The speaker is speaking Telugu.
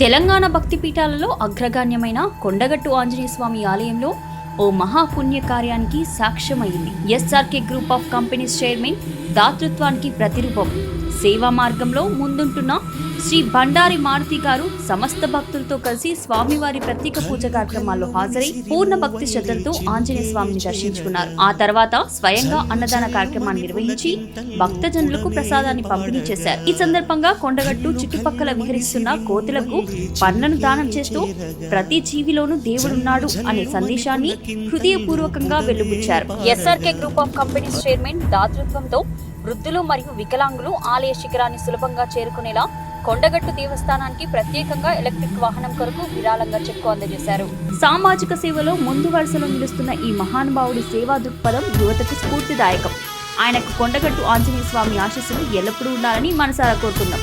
తెలంగాణ భక్తి పీఠాలలో అగ్రగాణ్యమైన కొండగట్టు ఆంజనేయ స్వామి ఆలయంలో ఓ మహాపుణ్య కార్యానికి సాక్ష్యమైంది. SRK group of companies chairman దాతృత్వానికి ప్రతిరూపం. సేవా మార్గంలో ముందుంటున్న శ్రీ బండారి మారుతి గారు సమస్త భక్తులతో కలిసి స్వామివారి ప్రత్యేక పూజ కార్యక్రమాల్లో హాజరై పూర్ణ భక్తి శ్రద్ధలతో ఆంజనేయ స్వామిని దర్శించుకున్నారు. ఆ తర్వాత స్వయంగా అన్నదాన కార్యక్రమాన్ని నిర్వహించి భక్తజనులకు ప్రసాదాన్ని పంపిణీ చేశారు. ఈ సందర్భంగా కొండగట్టు చుట్టుపక్కల విహరిస్తున్న కోతులకు పన్నును దానం చేస్తూ ప్రతి జీవిలోనూ దేవుడున్నాడు అనే సందేశాన్ని హృదయపూర్వకంగా వెలుబుచ్చారు SRK group of companies chairman దాతృత్వంతో వృద్ధులు మరియు వికలాంగులు ఆలయ శిఖరాన్ని సులభంగా చేరుకునేలా కొండగట్టు దేవస్థానానికి ప్రత్యేకంగా ఎలక్ట్రిక్ వాహనం కొరకు విరాళంగా చెక్కు అందజేశారు. సామాజిక సేవలో ముందు వరుసలో నిలుస్తున్న ఈ మహానుభావుడి సేవా దృక్పథం యువతకు స్ఫూర్తిదాయకం. ఆయనకు కొండగట్టు ఆంజనేయ స్వామి ఆశీస్సులు ఎల్లప్పుడూ ఉండాలని మనసారా కోరుకుందాం.